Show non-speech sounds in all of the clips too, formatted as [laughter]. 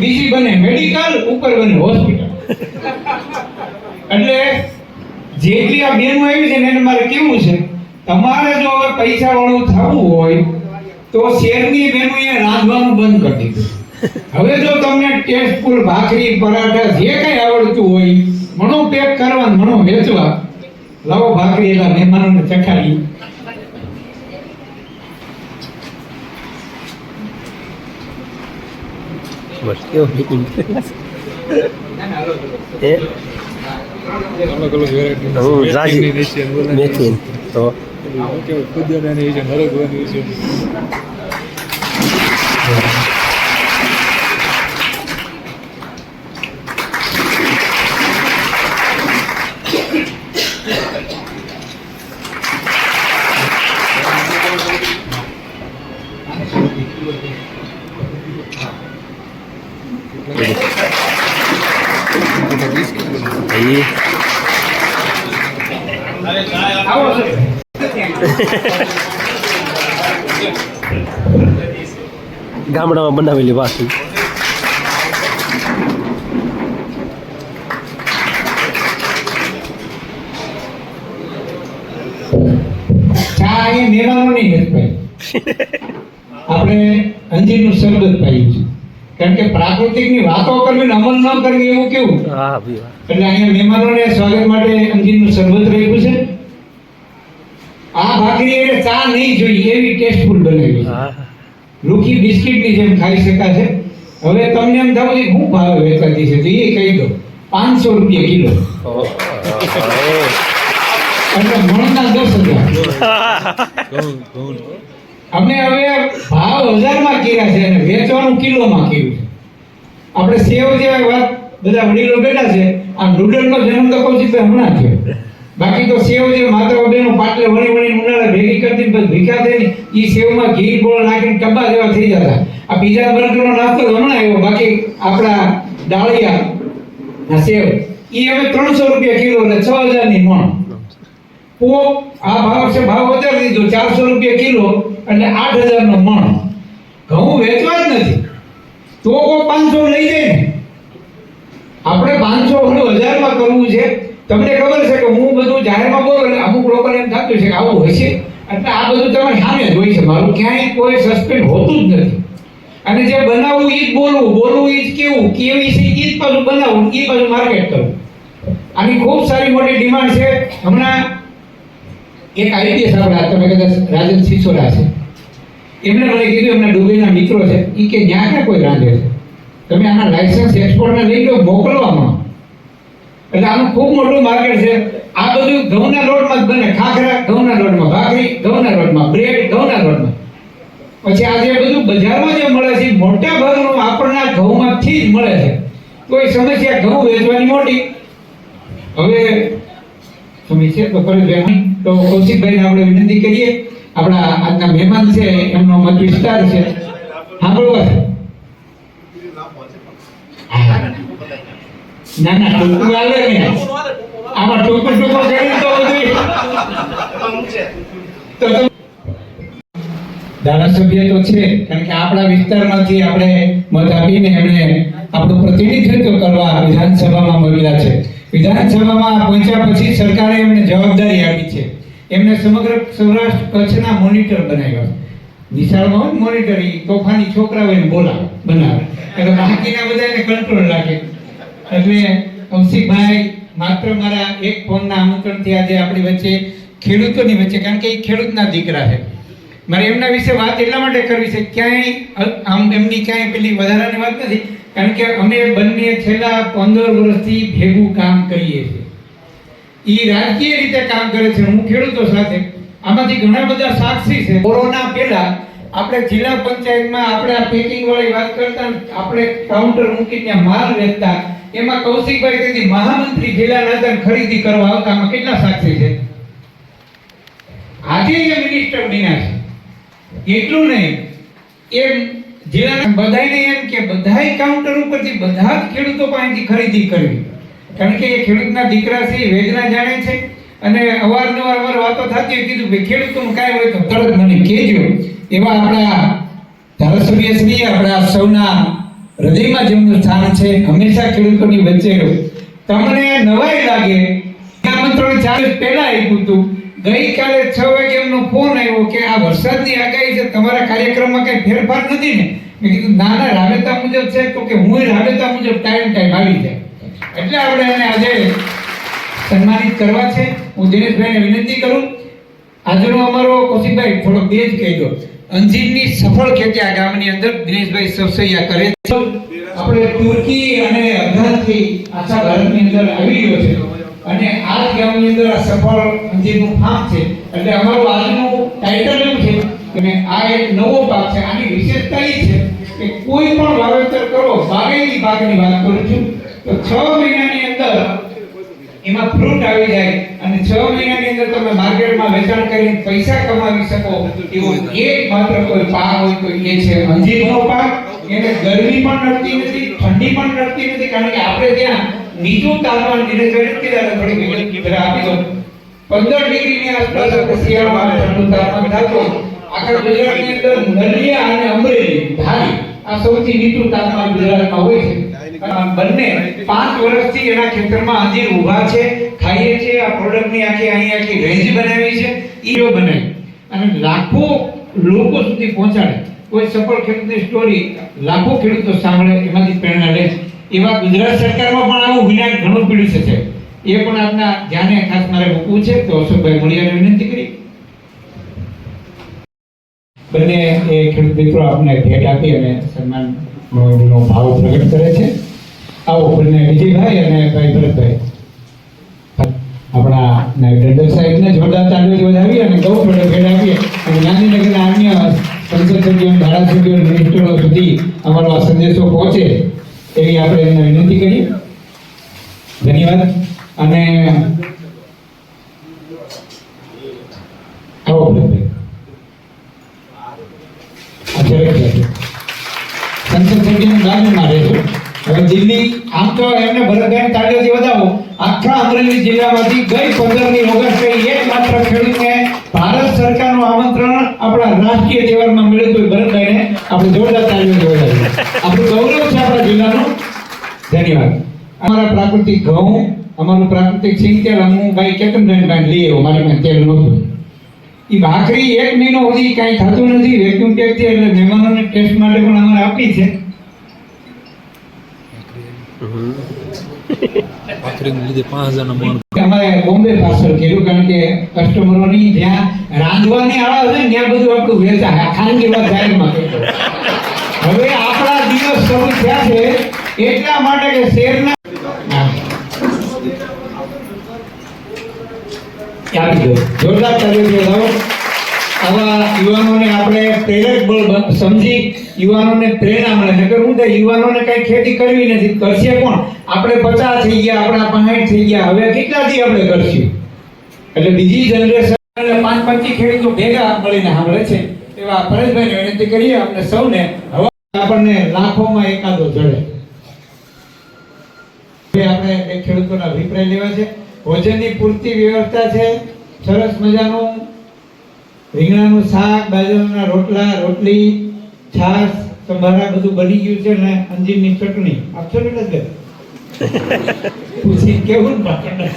બીજી બને મેડિકલ, ઉપર બને હોસ્પિટલ. એટલે જેટલી આ બેનો આવી છે એને મારે કેવું છે, તમારે જો હવે પૈસા વાળું થવું હોય, તો શેરની બેનો એ રાંધવાનું બંધ કરી દીધું. હવે જો તમને ટેસ્ટફુલ ભાખરી, પરાઠા જે કઈ આવડતું હોય મણો પેક કરવાનું મણો વેચવા, લાવો ભાખરી એલા મહેમાનોને ચખાડી. બસ કેવું મેકિંગ એ? હું રાજી મેથી તો? કેવું છે નરગવાની છે. એ આવો સર [laughs] ગામડામાં બનાવેલી વાસી. આપણે અંજીરનું શરબત પાયું છે કારણ કે પ્રાકૃતિકની વાતો કરવી ને અમલ ન કરવી એવું કેવું? હા ભાઈ વાહ. એટલે અહીંયા મહેમાનોને સ્વાગત માટે અંજીરનું શરબત રાખ્યું છે. આ ભાખરી એટલે ચા નહીં જોઈએ એવી ટેસ્ટફુલ બનાવી રૂખી બિસ્કિટની જેમ ખાઈ શકાશે હવે તમને એમ થવું કે હું ભાવે વેચાતી છે? તો એ કહી દો પાંચસો રૂપિયા કિલો. એટલે મણના દસ હજાર. અમે હવે ભાવ હજારમાં કર્યા છે અને વેચવાનું કિલોમાં કર્યું છે. આપણે સેવ જેવા વાત બધા વડીલો બેઠા છે, આ નૂડલનો જન્મ તો કૌશિકભાઈ હમણાં થયો. બાકી તો સેવ જે માત્ર બેનો પાટલે વણી વણી ઉનાળે ભેગી કરતી પછી ભીખા થઈને એ સેવમાં ઘી, ગોળ નાખીને ટબ્બા જેવા થઈ જતા. આ બીજા બર્ગરનો નાસ્તો હમણાં આવ્યો, બાકી આપણા ડાળિયા સેવ એ હવે ત્રણસો રૂપિયા કિલો અને છ હજારની મણ. પોક આ ભાવ છે, ભાવ વધારી દીધો, ચારસો રૂપિયા કિલો એટલે આઠ હજારનો મણ. ઘઉં વેચવા જ નથી. તો કોઈ પાંચસો લઈ જાય ને આપણે પાંચસો ઓલું હજારમાં કરવું છે. તમને ખબર છે કે હું બધું જાહેરમાં બોલું એટલે અમુક લોકોને એમ થતું છે કે આવું હશે એટલે આ બધું તમે સામે જ હોય છે. મારું ક્યાંય કોઈ સસ્પેન્ડ હોતું જ નથી. અને જે બનાવવું એ જ બોલવું બોલવું એ જ કેવું, કેવી છે એ જ પાછું બનાવવું એ પાછું માર્કેટ કરવું આની ખૂબ સારી મોટી ડિમાન્ડ છે. હમણાં એક આઈપીએસ આપણા તમે કદાચ રાજન સિસોડા છે. એમણે મને કીધું, એમના દુબઈના મિત્રો છે એ કે ન્યા ક્યાં કોઈ રાંધે છે? તમે આના લાયસન્સ એક્સપોર્ટને લઈ લો, મોકલવામાં. એટલે આનું ખૂબ મોટું માર્કેટ છે. આ બધું ઘઉંના લોટમાં જ બને. ખાખરા ઘઉંના લોટમાં, ભાખરી ઘઉંના લોટમાં બ્રેડ ઘઉંના લોટમાં. પછી આ જે બધું બજારમાં જે મળે છે મોટા ભાગનું આપણને ઘઉંમાંથી જ મળે છે. કોઈ સમસ્યા ઘઉં વેચવાની મોટી. હવે સમસ્યા તો પરેશભાઈ તો કૌશિકભાઈને આપણે વિનંતી કરીએ. આપણા આજના મહેમાન છે, એમનો મત વિસ્તાર છે. સાંભળવા છે ના ના, ટૂંકું આવે ને. આમાં ટૂંકું ટૂંકું કરી તો બધી ધારાસભ્ય તો છે, કારણ કે આપણા વિસ્તારમાંથી આપણે મત આપીને એમણે આપણું પ્રતિનિધિત્વ કરવા વિધાનસભામાં મળ્યા છે. વિધાનસભામાં પહોંચ્યા પછી સરકારે એમને જવાબદારી આપી છે. એમને સમગ્ર સૌરાષ્ટ્ર કચ્છના મોનિટર બનાવ્યા નિશાળમાં હોય મોનિટર એ તોફાની છોકરા હોય બોલાવે, બનાવે. એટલે બાકીના બધાને કંટ્રોલ રાખે. એટલે કૌશિકભાઈ માત્ર મારા એક ફોનના આમંત્રણથી આજે આપણી વચ્ચે ખેડૂતોની વચ્ચે, કારણ કે એ ખેડૂતના દીકરા છે. મારે એમના વિશે વાત એટલા માટે કરવી છે, ક્યાંય આમ એમની ક્યાંય પેલી વધારાની વાત નથી, કારણ કે અમે બંને છેલ્લા પંદર વર્ષથી ભેગું કામ કરીએ છીએ. એ રાજકીય રીતે કામ કરે છે. હું ખેડૂતો સાથે. આમાંથી ઘણા બધા સાક્ષી છે. કોરોના પહેલા આપણે જિલ્લા પંચાયતમાં આપણે આ પેકિંગ વાળી વાત કરતા આપણે કાઉન્ટર મૂકી ત્યાં માલ વેચતા. એમાં કૌશિકભાઈ તેથી મહામંત્રી જિલ્લાના હતા ખરીદી કરવા આવતા. આમાં કેટલા સાક્ષી છે? આજે એ મિનિસ્ટર બન્યા છે. એટલું નહીં. એમ જિલ્લાના બધાને એમ કે બધાય કાઉન્ટર ઉપરથી બધા જ ખેડૂતો પાસેથી ખરીદી કરવી. કારણ કે એ ખેડૂતના દીકરા છે વેદના જાણે છે અને અવારનવાર અમારે વાતો થતી હોય, કીધું, ભાઈ, ખેડૂતોનું કાંઈ હોય તો તરત મને કહેજો. એવા આપણા ધારાસભ્ય શ્રી, આપણા સૌના હૃદયમાં જેમનું સ્થાન છે, હંમેશા ખેડૂતોની વચ્ચે રહ્યું તમને નવાઈ લાગે, આમંત્રણ ચાલે પહેલા આપ્યું હતું. ગઈકાલે છ વાગે એમનો ફોન આવ્યો કે આ વરસાદની આગાહી છે, તમારા કાર્યક્રમમાં કઈ ફેરફાર નથી ને? મેં કીધું, ના ના, રાબેતા મુજબ છે તો કે હું રાબેતા મુજબ ટાઈમ ટાઈમ આવી જાય. એટલે આપણે એને આજે સન્માનિત કરવા છે. હું દિનેશભાઈને વિનંતી કરું. આજનો અમારો કૌશિકભાઈ થોડો બે જ કહી દો. અંજીરની સફળ ખેતી આ ગામની અંદર દિનેશભાઈ સવસૈયા કરે છે. આપણે તુર્કી અને અફઘાનથી આખા ભારતની અંદર આવી ગયો છે. અને આ જ ગામની અંદર આ સફળ અંજીરનું ફાર્મ છે. એટલે અમારું આજનું ટાઇટલ એમ છે કે આ એક નવો પાક છે. આની વિશેષતા એ છે કે કોઈ પણ વાવેતર કરો બાગાયતી પાકની વાત કરું છું. તો છ મહિનાની અંદર એમાં ફ્રૂટ આવી જાય અને છ મહિનાની અંદર તમે માર્કેટમાં વેચાણ કરીને પૈસા કમાવી શકો એવો એક માત્ર કોઈ પાક હોય તો એ છે અંજીરનો પાક. એને ગરમી પણ નડતી નથી, ઠંડી પણ નડતી નથી, કારણ કે આપણે ત્યાં નીચું તાપમાન ધીરે ધીરે થોડી આપી દો. પંદર ડિગ્રીની આસપાસ શિયાળામાં ઠંડુ તાપમાન થતું આખા ગુજરાતની અંદર નલિયા અને અમરેલી ધારી આ સૌથી નીચું તાપમાન ગુજરાતમાં હોય છે. બંને પાંચ વર્ષથી એના ખેતરમાં હાજર ઊભા છે, ખાઈએ છે આ પ્રોડક્ટની આખી અહીં આખી રેન્જ બનાવી છે ઈરો બનાવી. અને લાખો લોકો સુધી પહોંચાડે. કોઈ સફળ ખેડૂતની સ્ટોરી લાખો ખેડૂતો સાંભળે, એમાંથી પ્રેરણા લે એવા ગુજરાત સરકારમાં પણ આવું વિનાયક ઘણું પીડ્યું છે એ પણ આપના ધ્યાને ખાસ મારે મૂકવું છે, તો અશોકભાઈ મોડિયાને વિનંતી કરી. બંને એ ખેડૂત મિત્રો આપને ભેટ આપી અને સન્માનનો નો ભાવ પ્રગટ કરે છે. આવો બંને વિજયભાઈ અને ભાઈ ભરતભાઈ. આપણા નાયબ સાહેબને જોરદાર તાળીઓ વધાવી અને ગૌ પડે આપીએ અને ગાંધીનગરના અન્ય સંસદ સભ્યો, ધારાસભ્યો મિનિસ્ટરો સુધી અમારો આ સંદેશો પહોંચે એવી આપણે એમને વિનંતી કરીએ. ધન્યવાદ. અને આવો સંસદ સભ્યની બાજુમાં દિલ્હી આમ તો એમને ભરતભાઈ તાળીઓથી વધાવો. આખા અમરેલી જિલ્લામાંથી ગઈ પંદરમી ઓગસ્ટે એકમાત્ર ખેડૂતને ભારત સરકારનું આમંત્રણ આપણા રાષ્ટ્રીય તહેવારમાં મળ્યું હતું ભરતભાઈને આપણે જોરદાર તાળીઓથી વધાવીએ આપણું ગૌરવ છે આપણા જિલ્લાનું. ધન્યવાદ. અમારા પ્રાકૃતિક ઘઉં, અમારું પ્રાકૃતિક સિંગતેલ હું ભાઈ બેન લઈ આવ્યો, મારે મેં તેલ નહોતું. એ ભાખરી એક મહિનો સુધી કાંઈ થતું નથી વેક્યુમ પેકથી એટલે મહેમાનોને ટેસ્ટ માટે પણ અમારે આપી છે. એટલા માટે કે શેરના. આપી દો જોરદાર આવા યુવાનોને આપણે પ્રેરક બળ સમજી યુવાનોને પ્રેરણા મળે. નકર હું થાય યુવાનોને કઈ ખેતી કરવી નથી. કરશે કોણ? આપણે પચાસ થઈ ગયા, આપણા પાંઠ થઈ ગયા. હવે કેટલાથી આપણે કરશું? એટલે બીજી જનરેશન પાંચ પંચી ખેડૂતો ભેગા મળીને સાંભળે છે. એવા પરેશભાઈને વિનંતી કરીએ, આપણે સૌને હવા આપણને લાખોમાં એકાદો જડે આપણે એ ખેડૂતોના અભિપ્રાય લેવા છે. ભોજનની પૂરતી વ્યવસ્થા છે. સરસ મજાનું રીંગણાનું શાક, બાજરાના રોટલા, રોટલી છાશ સંભારા બધું બની ગયું છે ને અંજીરની ચટણી. આપશો ને એટલે પૂછી કેવું ને?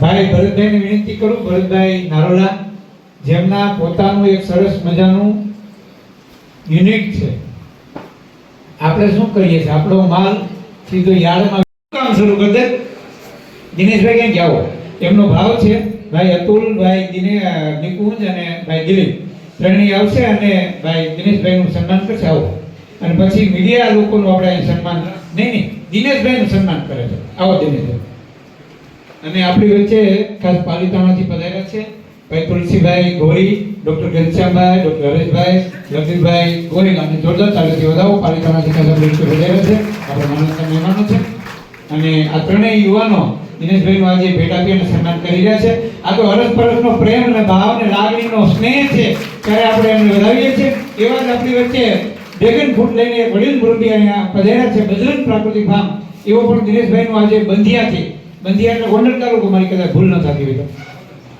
ભાઈ, ભરતભાઈને વિનંતી કરું, ભરતભાઈ નારોલા, જેમના પોતાનું એક સરસ મજાનું યુનિટ છે. આપણે શું કરીએ છીએ? આપણો માલ સીધો યાર્ડમાં કામ શરૂ કરી દે? દિનેશભાઈ ક્યાં જાઓ? એમનો ભાવ છે ભાઈ અતુલ, ભાઈ દિને નિકુંજ અને ભાઈ દિલીપ. ત્રણેય આવશે અને ભાઈ દિનેશભાઈનું સન્માન કરશે. આવો. અને પછી મીડિયા લોકોનું આપણે અહીં સન્માન નહીં નહીં, દિનેશભાઈનું સન્માન કરે છે. આવો દિનેશભાઈ. અને આપણી વચ્ચે ખાસ પાલિતાણાથી પધાર્યા છે ભાઈ તુલસીભાઈ ગોરી ડોક્ટર ઘનશ્યામભાઈ, ડોક્ટર હરેશભાઈ લગીરભાઈ ગોરી અને જોરદાર તાલુકી વધાવો. પાલિતાણાથી ખાસ પધાર્યા છે. આપણે માનવતા મહેમાનો છે. અને આ ત્રણેય યુવાનો દિનેશભાઈનું આજે ભેટ આપી અને સન્માન કરી રહ્યા છે. આ તો અરસપરસનો પ્રેમ અને ભાવ અને લાગણીનો સ્નેહ છે. ત્યારે આપણે એમને વધાવીએ છીએ. એવા જ આપણી વચ્ચે ડ્રેગન ફૂટ લઈને વડીલ મુરબ્બી અહીંયા પધાર્યા છે. બજરંગ પ્રાકૃતિક ફાર્મ. એવો પણ દિનેશભાઈનું આજે બંધિયાથી બંધિયા એટલે ગોંડલ તાલુકો મારી કદાચ ભૂલ ન થતી હોય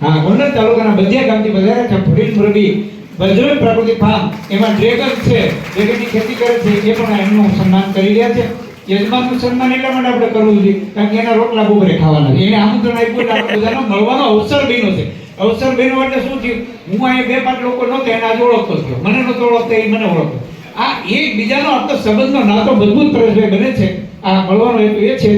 હા, ગોંડલ તાલુકાના બંધિયા ગામથી પધાર્યા છે વડીલ મુરબ્બી બજરંગ પ્રાકૃતિક ફાર્મ. એમાં ડ્રેગન છે. ડ્રેગનની ખેતી કરે છે. એ પણ એમનું સન્માન કરી રહ્યા છે. યજમાનનું સન્માન એટલા માટે આપણે કરવું જોઈએ, કારણ કે એના રોટલા બપોરે ખાવાના એને આમંત્રણ આપ્યું એટલે બધાનો મળવાનો અવસર બન્યો છે. અવસર બન્યો એટલે શું થયું? હું અહીંયા બે પાંચ લોકો નહોતા, એને આજે ઓળખતો થયો. મને નહોતો ઓળખતો, એ મને ઓળખતો. આ એકબીજાનો આટલો સંબંધનો નાતો મજબૂત પરેશભાઈ બને છે. આ મળવાનો હેતુ એ છે